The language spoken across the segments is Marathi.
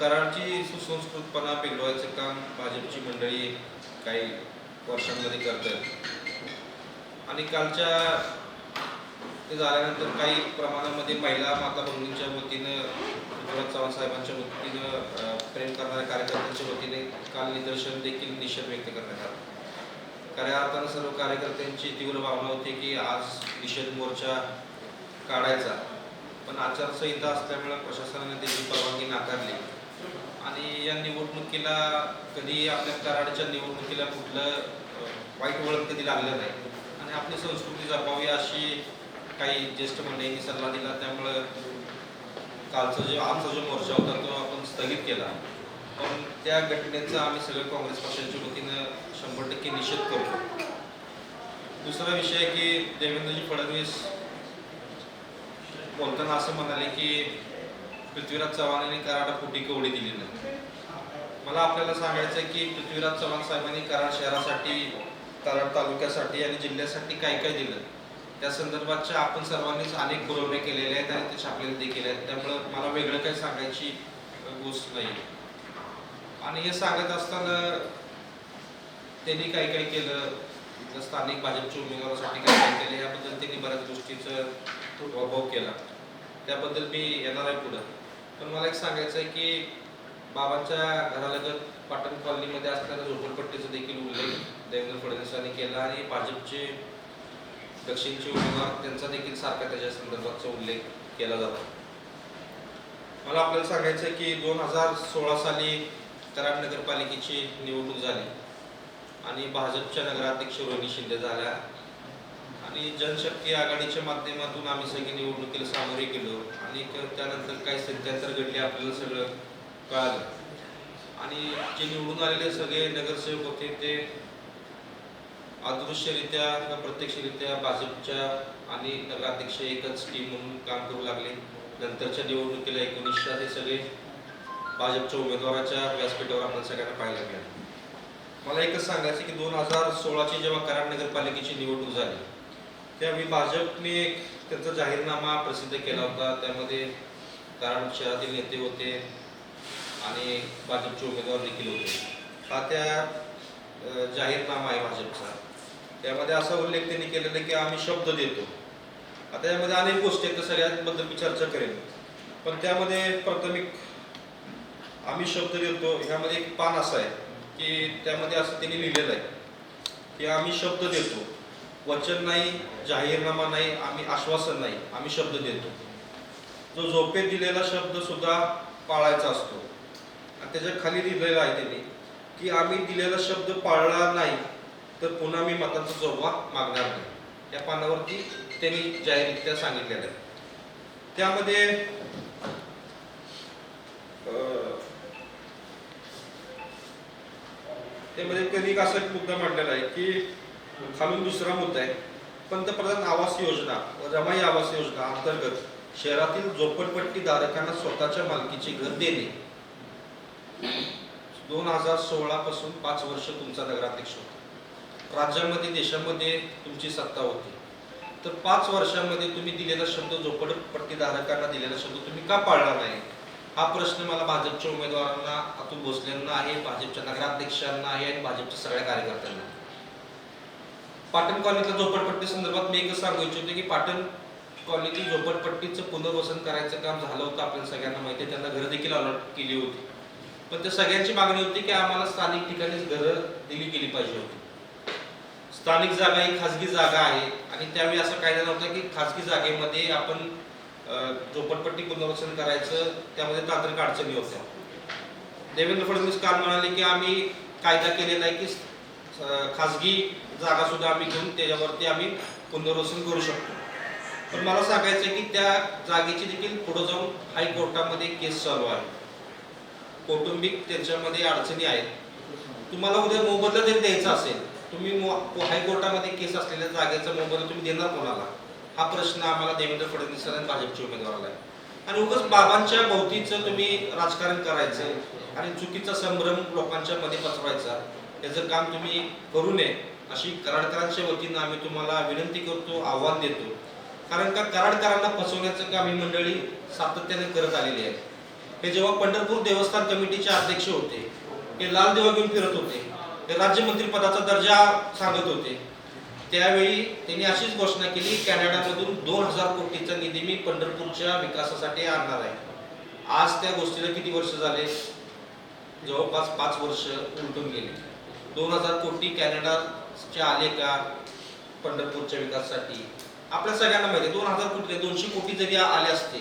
कराडची सुसंस्कृतपणा बिघडवायचं काम भाजपची मंडळी काही वर्षांमध्ये करतात आणि कालच्या ते झाल्यानंतर काही प्रमाणामध्ये महिला माता भगिनींच्या वतीनं पृथ्वीराज चव्हाण साहेबांच्या वतीनं प्रेम करणाऱ्या कार्यकर्त्यांच्या वतीने काल निदर्शन देखील निषेध व्यक्त करण्यात आला. खऱ्या अर्थानं सर्व कार्यकर्त्यांची तीव्र भावना होती की आज निषेध मोर्चा काढायचा. पण आचारसंहिता असल्यामुळे प्रशासनाने त्याची परवानगी नाकारली. आणि या निवडणुकीला कधी आपल्या कराडच्या निवडणुकीला कुठलं वाईट वळण कधी लागलं नाही. आणि आपली संस्कृती जपावी अशी काही ज्येष्ठ मंडळींनी सल्ला दिला. त्यामुळं कालचा जो आमचा जो मोर्चा होता तो आपण स्थगित केला. पण त्या घटनेचा आम्ही सगळे काँग्रेस पक्षाच्या वतीनं शंभर टक्के निषेध करतो. दुसरा विषय आहे की देवेंद्रजी फडणवीस बोलताना असं म्हणाले की पृथ्वीराज चव्हाणांनी कराड फुटी कवडी दिली नाही. मला आपल्याला सांगायचं आहे की पृथ्वीराज चव्हाण साहेबांनी कराड शहरासाठी कराड तालुक्यासाठी आणि जिल्ह्यासाठी काय काय दिलं? त्या संदर्भातच्या आपण सर्वांनीच अनेक पुरवणे केलेले आहेत आणि ते छापलेले देखील आहेत. त्यामुळं मला वेगळं काही सांगायची गोष्ट नाही. आणि हे सांगत असताना त्यांनी काय काय केलं? इथलं स्थानिक भाजपच्या उमेदवारासाठी काय काय केलं? याबद्दल त्यांनी बऱ्याच गोष्टीचा अनुभव केला. त्याबद्दल मी येणार आहे पुढं. पण मला एक सांगायचं आहे की बाबांच्या घरालगत पाटण कॉलनीमध्ये असणाऱ्या झोपडपट्टीचा देखील उल्लेख देवेंद्र फडणवीसांनी केला आणि भाजपचे दक्षिणचे उमेदवार त्यांचा देखील सारखा त्याच्या संदर्भातचा उल्लेख केला जातो. मला आपल्याला सांगायचं आहे की दोन हजार सोळा साली कराड नगरपालिकेची निवडणूक झाली आणि भाजपच्या नगराध्यक्ष रोहिणी शिंदे झाल्या. आणि जनशक्ती आघाडीच्या माध्यमातून आम्ही सगळे निवडणुकीला सामोरे गेलो. आणि त्यानंतर काही सत्याहत्तर घडले आपल्याला सगळं कळालं. आणि जे निवडून आलेले सगळे नगरसेवक होते ते अदृश्यरित्या किंवा प्रत्यक्षरित्या भाजपच्या आणि नगराध्यक्ष एकच टीम म्हणून काम करू लागले. नंतरच्या निवडणुकीला एकोणीसशे हे सगळे भाजपच्या उमेदवाराच्या व्यासपीठावर आपण सगळ्यांना पाहायला मिळालं. मला एकच सांगायचं की दोन हजार सोळाची जेव्हा कराड नगरपालिकेची निवडणूक झाली त्यावेळी भाजपने एक त्यांचा जाहीरनामा प्रसिद्ध केला होता. त्यामध्ये कारण शहरातील नेते होते आणि भाजपचे उमेदवार देखील होते. हा त्या जाहीरनामा आहे भाजपचा. त्यामध्ये असा उल्लेख त्यांनी केलेला आहे की आम्ही शब्द देतो. आता यामध्ये अनेक गोष्टी आहेत त्या सगळ्यांबद्दल मी चर्चा करेन. पण त्यामध्ये प्राथमिक आम्ही शब्द देतो ह्यामध्ये एक पान असं आहे की त्यामध्ये असं त्यांनी लिहिलेलं आहे की आम्ही शब्द देतो. वचन नाही जाहीरनामा नाही आम्ही आश्वासन नाही आम्ही शब्द देतो. जो झोपेत दिलेला शब्द सुद्धा पाळायचा असतो. आणि त्याच्याखाली लिहिलेलं आहे त्यांनी की आम्ही दिलेला शब्द पाळला नाही तर पुन्हा मी मतांचा जोगवा मागणार नाही. या पानावरती त्यांनी जाहीररित्या सांगितलेलं आहे. त्यामध्ये अं, त्यामध्ये त्यांनी एक असा एक मुद्दा मांडलेला आहे की खालून दुसरा मुद्दा आहे. पंतप्रधान आवास योजना व रमाई आवास योजना अंतर्गत शहरातील झोपडपट्टी धारकांना स्वतःच्या मालकीचे घर देणे. दोन हजार सोळा पासून पाच वर्ष तुमचा नगराध्यक्ष होता. राज्यामध्ये देशामध्ये तुमची सत्ता होती. तर पाच वर्षामध्ये तुम्ही दिलेला शब्द झोपडपट्टी धारकांना दिलेला शब्द तुम्ही का पाळला नाही? हा प्रश्न मला भाजपच्या उमेदवारांना अतुल भोसलेंना आहे भाजपच्या नगराध्यक्षांना आहे आणि भाजपच्या सगळ्या कार्यकर्त्यांना आहे. पाटण कॉलनीतल्या झोपडपट्टी संदर्भात मी एकच सांगू इच्छितो की पाटण कॉलनीतील झोपडपट्टीचं पुनर्वसन करायचं काम झालं होतं आपल्याला सगळ्यांना माहिती आहे. त्यांना घरं देखील अलॉट केली होती. पण त्या सगळ्यांची मागणी होती की आम्हाला स्थानिक ठिकाणीच घरं दिली गेली पाहिजे होती. स्थानिक जागा ही खाजगी जागा आहे आणि त्यावेळी असं कायदा नव्हता की खाजगी जागेमध्ये आपण झोपडपट्टी पुनर्वसन करायचं त्यामध्ये तांत्रिक अडचणी होत्या. देवेंद्र फडणवीस काल म्हणाले की आम्ही कायदा केलेला आहे की खाजगी जागा सुद्धा आम्ही घेऊन त्याच्यावरती आम्ही पुनर्वसन करू शकतो. पण मला सांगायचं आहे की त्या जागेची देखील पुढे जाऊन हायकोर्टामध्ये केस चालू आहे. कौटुंबिक त्यांच्यामध्ये अडचणी आहेत. तुम्हाला उद्या मोबदला जरी द्यायचा असेल तुम्ही मो- हायकोर्टामध्ये केस असलेल्या जागेचा मोबदला तुम्ही देणार कोणाला? हा प्रश्न आम्हाला देवेंद्र फडणवीस आणि भाजपच्या उमेदवाराला आहे. आणि उगाच बाबांच्या भोवतीचं तुम्ही राजकारण करायचं आणि चुकीचा संभ्रम लोकांच्या मध्ये पसरवायचा याचं काम तुम्ही करू नये. अशी कराडकरांच्या वतीनं आम्ही तुम्हाला विनंती करतो आव्हान देतो. कारण का कराडकरांना फसवण्याचं काम ही मंडळी सातत्याने करत आलेली आहे. हे जेव्हा पंढरपूर देवस्थान कमिटीचे अध्यक्ष होते हे लाल देवा घेऊन फिरत होते ते राज्यमंत्री पदाचा दर्जा सांगत होते त्यावेळी त्यांनी अशीच घोषणा केली कॅनडामधून दोन हजार कोटीचा निधी मी पंढरपूरच्या विकासासाठी आणणार आहे. आज त्या गोष्टीला किती वर्ष झाले? जवळपास पाच वर्ष उलटून गेले. दोन हजार कोटी कॅनडाचे आले का पंढरपूरच्या विकासासाठी? आपल्या सगळ्यांना माहिती दोन हजार कोटी दोनशे कोटी जरी आले असते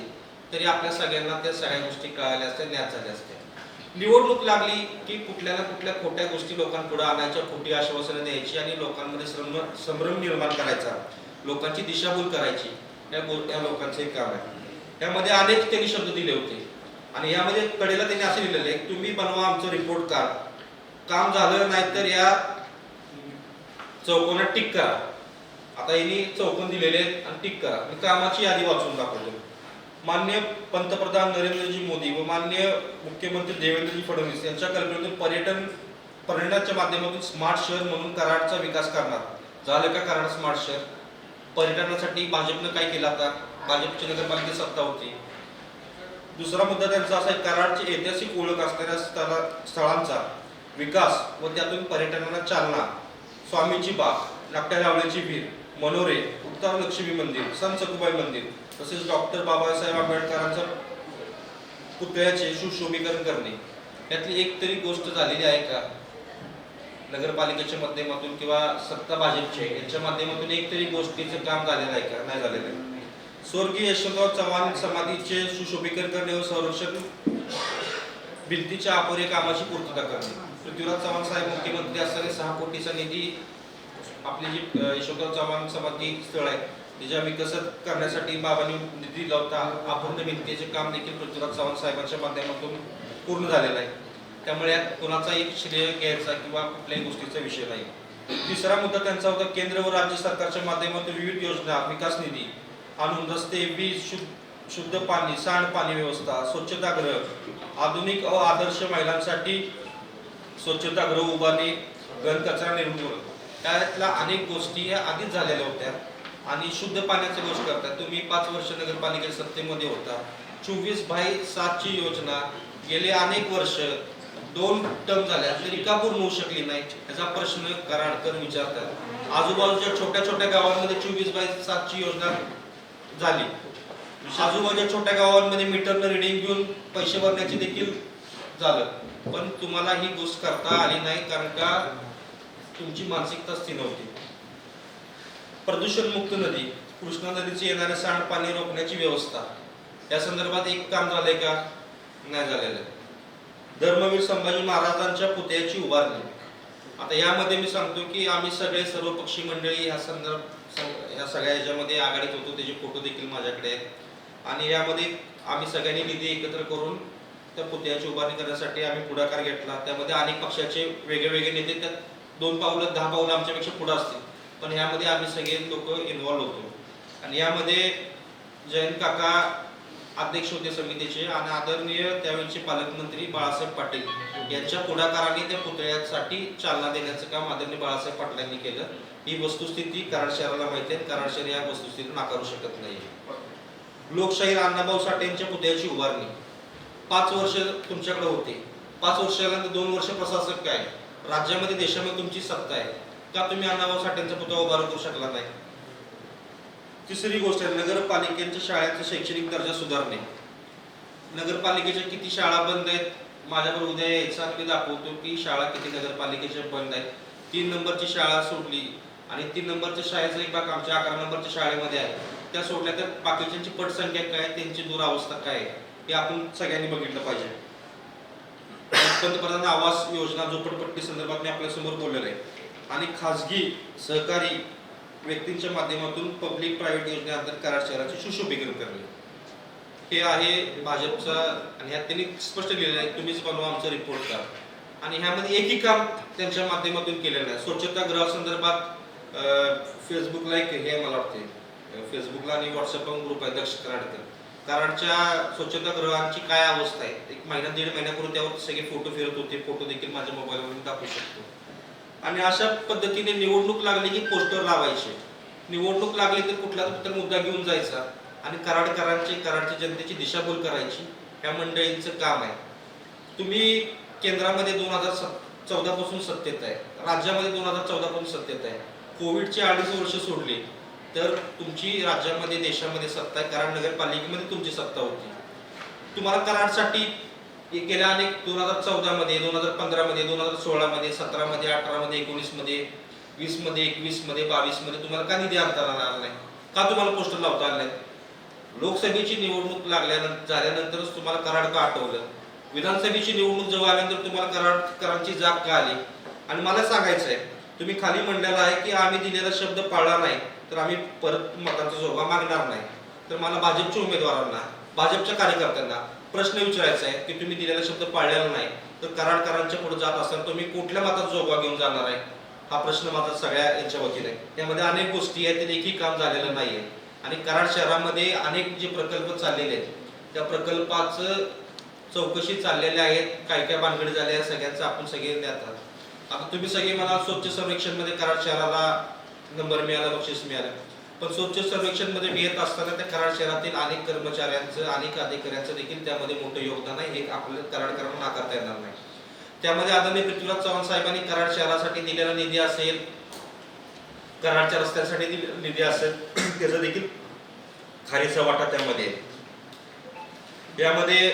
तरी आपल्या सगळ्यांना त्या सगळ्या गोष्टी कळाल्या असत्या ज्ञात झाल्या असत्या. निवडणूक लागली की कुठल्या ना कुठल्या खोट्या गोष्टी लोकांपुढे आणायच्या खोटी आश्वासनं द्यायची आणि लोकांमध्ये संभ्रम संभ्रम निर्माण करायचा. लोकांची दिशाभूल करायची. या गो या लोकांचं एक काम आहे. त्यामध्ये अनेक त्यांनी शब्द दिले होते. आणि यामध्ये कडेला त्यांनी असे लिहिलेले आहे, तुम्ही बनवा आमचं रिपोर्ट कार्ड काम झालं नाही तर या चौकोनात टिक करा. आता यांनी चौकोन दिलेले आहेत आणि टिक करा. मी कामाची यादी वाचून दाखवतो. मान्य पंतप्रधान नरेंद्रजी मोदी व मान्य मुख्यमंत्री देवेंद्रजी फडणवीस यांच्या कल्पनेतून पर्यटन पर्यटनाच्या माध्यमातून स्मार्ट शहर म्हणून कराडचा विकास करणार. झालं का कराड स्मार्ट शहर? पर्यटनासाठी भाजपनं काय केलं आता? भाजपची नगरपालिकेत सत्ता होती. दुसरा मुद्दा त्यांचा असा आहे कराडची ऐतिहासिक ओळख असणाऱ्या स्थळांचा. विकास व त्यातून पर्यटनाला चालना. स्वामीची बाग नाट्या रावळेची भीर मनोरे उत्तर लक्ष्मी मंदिर संत सकुबाई मंदिर तसेच डॉक्टर बाबासाहेब आंबेडकरांचा पुतळ्याचे सुशोभीकरण करणे. यातली एक तरी गोष्ट झालेली आहे का? नगरपालिकेच्या माध्यमातून किंवा सत्ता भाजपचे यांच्या माध्यमातून एक तरी गोष्टीचं काम झालेलं आहे का? नाही झालेलं आहे. स्वर्गीय यशवंतराव चव्हाण समाधीचे सुशोभीकरण करणे व संरक्षण भिंतीच्या अपुरे कामाची पूर्तता करणे. पृथ्वीराज चव्हाण साहेब मुख्यमंत्री असताना सहा कोटीचा निधी आपली जी यशवंतराव चव्हाण समाधी स्थळ आहे त्याच्या विकसित करण्यासाठी बाबांनी निधी दिला होता अपूर्ण भिंतीचे काम देखील पृथ्वीराज चव्हाण साहेबांच्या माध्यमातून पूर्ण झालेलं आहे. त्यामुळे यात कोणाचा एक श्रेय घ्यायचा किंवा कुठल्याही गोष्टीचा विषय नाही. तिसरा मुद्दा त्यांचा होता केंद्र व राज्य सरकारच्या माध्यमातून विविध योजना विकास निधी आणून रस्ते वीज शुद्ध शुद्ध पाणी सांडपाणी व्यवस्था स्वच्छतागृह आधुनिक व आदर्श महिलांसाठी स्वच्छतागृह उभारणी घनकचरा निर्मूलन त्यातल्या अनेक गोष्टी या आधीच झालेल्या होत्या आणि शुद्ध पाण्याची गोष्ट करता तुम्ही पाच वर्ष नगरपालिकेच्या सत्तेमध्ये होता. चोवीस बाय सातची योजना गेले अनेक वर्ष दोन टर्म झाल्या. तरी का पूर्ण होऊ शकली नाही याचा प्रश्न कराडकर विचारतात. आजूबाजूच्या छोट्या छोट्या गावांमध्ये चोवीस बाय सातची योजना झाली. आजूबाजूच्या छोट्या गावांमध्ये मीटरनं रिडिंग घेऊन पैसे भरण्याचे देखील झालं. पण तुम्हाला ही गोष्ट करता आली नाही कारण का तुमची मानसिकता स्थिर नव्हती. प्रदूषण मुक्त नदी कृष्णा नदीचे येणारे सांडपाणी रोखण्याची व्यवस्था. या संदर्भात एक काम झालंय का? नाही झालेलं. धर्मवीर संभाजी महाराजांच्या पुतळ्याची उभारणी. आता यामध्ये मी सांगतो की आम्ही सगळे सर्व पक्षी मंडळी ह्या संदर्भ ह्या सगळ्या ह्याच्यामध्ये आघाडीत होतो त्याचे फोटो देखील माझ्याकडे आहेत. आणि यामध्ये आम्ही सगळ्यांनी निधी एकत्र करून त्या पुतळ्याची उभारणी करण्यासाठी आम्ही पुढाकार घेतला. त्यामध्ये अनेक पक्षाचे वेगळे वेगळे नेते त्यात दोन पावलं दहा पावलं आमच्यापेक्षा पुढे असतील. पण ह्यामध्ये आम्ही सगळे लोक इन्व्हॉल्व होतो आणि यामध्ये जयंत काका अध्यक्ष होते समितीचे आणि आदरणीय त्यावेळेचे पालकमंत्री बाळासाहेब पाटील यांच्या पुढाकाराने त्या पुतळ्यासाठी चालना देण्याचं काम आदरणीय बाळासाहेब पाटलांनी केलं. ही वस्तुस्थिती कराड शहराला माहिती आहे. कराड शहर या वस्तुस्थिती नाकारू शकत नाही लोकशाहीर अण्णाभाऊ साठे यांच्या पुतळ्याची उभारणी. पाच वर्ष तुमच्याकडे होते. पाच वर्षानंतर दोन वर्ष प्रशासक काय? राज्यामध्ये देशामध्ये तुमची सत्ता आहे. का तुम्ही अण्णाभाऊ साठेंचा पुतळा उभारून करू शकला नाही? तिसरी गोष्ट आहे नगरपालिकेच्या शाळेचा शैक्षणिक दर्जा सुधारणे. नगरपालिकेच्या किती शाळा बंद आहेत? माझ्यावर उद्या यायचा मी दाखवतो की शाळा किती नगरपालिकेच्या बंद आहेत. तीन नंबरची शाळा सोडली आणि तीन नंबरच्या शाळेचा एक भाग आमच्या अकरा नंबरच्या शाळेमध्ये आहे. त्या सोडल्या तर बाकीच्यांची पटसंख्या काय? आहे, त्यांची दुरावस्था काय? आहे हे आपण सगळ्यांनी बघितलं पाहिजे. पंतप्रधान आवास योजना झोपडपट्टी संदर्भात मी आपल्यासमोर बोललेलं आहे. आणि खाजगी सहकारी व्यक्तींच्या माध्यमातून पब्लिक प्रायव्हेट योजनेअंतर्गत कराड शहराचे सुशोभीकरण करणे. हे आहे भाजपचा आणि ह्यात त्यांनी स्पष्ट केलेलं आहे तुम्हीच बनवा आमचा रिपोर्ट करा. आणि ह्यामध्ये एकही काम त्यांच्या माध्यमातून केलेलं आहे स्वच्छता गृहासंदर्भात फेसबुकला एक हे मला वाटते फेसबुकला आणि व्हॉट्सअपला ग्रुप आहे दक्ष कराडकर कराडच्या स्वच्छता गृहांची काय अवस्था आहे? एक महिना दीड महिन्यापूर्वी त्यावर सगळे फोटो फिरत होते. फोटो देखील माझ्या मोबाईलवरून मी दाखवू शकतो. आणि अशा पद्धतीने निवडणूक लागली की पोस्टर लावायचे. निवडणूक लागली तर कुठला तर मुद्दा घेऊन जायचा. आणि कराडकरांची कराडच्या जनतेची दिशाभूल करायची ह्या मंडळींचं काम आहे. तुम्ही केंद्रामध्ये दोन हजार चौदा चौदापासून सत्तेत आहे. राज्यामध्ये दोन हजार चौदापासून सत्तेत आहे. कोविडची अडीच वर्ष सोडली. तर तुमची राज्यामध्ये देशामध्ये सत्ता आहे. कराड नगरपालिकेमध्ये तुमची सत्ता होती. तुम्हाला कराडसाठी गेल्या अनेक दोन हजार चौदामध्ये दोन हजार पंधरामध्ये दोन हजार सोळामध्ये सतरामध्ये अठरामध्ये एकोणीसमध्ये वीसमध्ये एकवीसमध्ये बावीसमध्ये तुम्हाला का निधी आणता आला नाही? का तुम्हाला पोस्टर लावता आलं नाही? लोकसभेची निवडणूक लागल्यानंतर झाल्यानंतरच तुम्हाला कराड का आठवलं. विधानसभेची निवडणूक जवळ आल्यानंतर तुम्हाला कराडकरांची जाग का आली आणि मला सांगायचं आहे तुम्ही खाली म्हणलेलं आहे की आम्ही दिलेला शब्द पाळला नाही. तर आम्ही परत मतांचा जोबा मागणार नाही. तर मला भाजपच्या उमेदवारांना भाजपच्या कार्यकर्त्यांना प्रश्न विचारायचा आहे की तुम्ही दिलेला शब्द पाळलेला नाही. तर कराडकरांच्या पुढे जात असाल तुम्ही कुठल्या मतात जोबा घेऊन जाणार आहे? हा प्रश्न माझा सगळ्या यांच्या वतीने आहे. त्यामध्ये अनेक गोष्टी आहेत ते एकही काम झालेलं नाही आहे. आणि कराड शहरामध्ये अनेक जे प्रकल्प चाललेले आहेत त्या प्रकल्पाचं चौकशी चाललेल्या आहेत. काय काय भानगडी झाल्या सगळ्यांचं आपण सगळे देतात आता तुम्ही सगळे मला स्वच्छ सर्वेक्षणमध्ये कराड शहराला नंबर मिळाला बक्षीस मिळालं. पण स्वच्छ सर्वेक्षणमध्ये येत असताना त्या कराड शहरातील अनेक कर्मचाऱ्यांचं अनेक अधिकाऱ्यांचं देखील त्यामध्ये मोठं योगदान आहे. हे आपल्या कराडकरांना नाकारता येणार नाही. त्यामध्ये आदरणीय पृथ्वीराज चव्हाण साहेबांनी कराड शहरासाठी दिलेला निधी असेल कराडच्या रस्त्यांसाठी निधी असेल त्याचा देखील खारीचा वाटा त्यामध्ये यामध्ये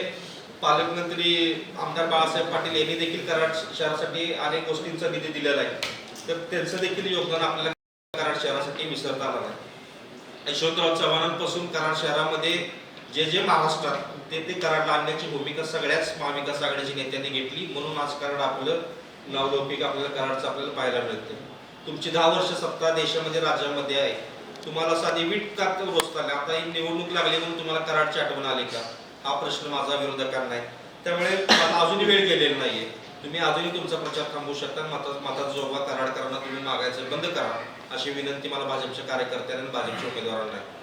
पालकमंत्री आमदार बाळासाहेब पाटील यांनी देखील कराड शहरासाठी अनेक गोष्टींचा निधी दिलेला आहे. तर त्यांचं देखील योगदान आपल्याला शहरासाठी विसरता आलं नाही यशवंतराव चव्हाणांपासून कराड शहरामध्ये जे जे महाराष्ट्रात ते ते कराडला आणण्याची भूमिका सगळ्याच महाविकास आघाडीच्या नेत्यांनी घेतली. म्हणून आज कराड आपलं नावलौकिक आपल्याला कराडचं आपल्याला पाहायला मिळते तुमची दहा वर्ष सत्ता देशामध्ये राज्यामध्ये आहे. तुम्हाला साधी वीट का रोजता आता ही निवडणूक लागली म्हणून तुम्हाला कराडची आठवण आली का? हा प्रश्न माझा विरोधकांना आहे. त्यामुळे मला अजूनही वेळ गेलेला नाहीये. तुम्ही अजूनही तुमचा प्रचार थांबवू शकता. माता माता जोगवा कराडकरांना तुम्ही मागायचं बंद करा. अशी विनंती मला भाजपच्या कार्यकर्त्यांना आणि भाजपच्या उमेदवारांना आहे.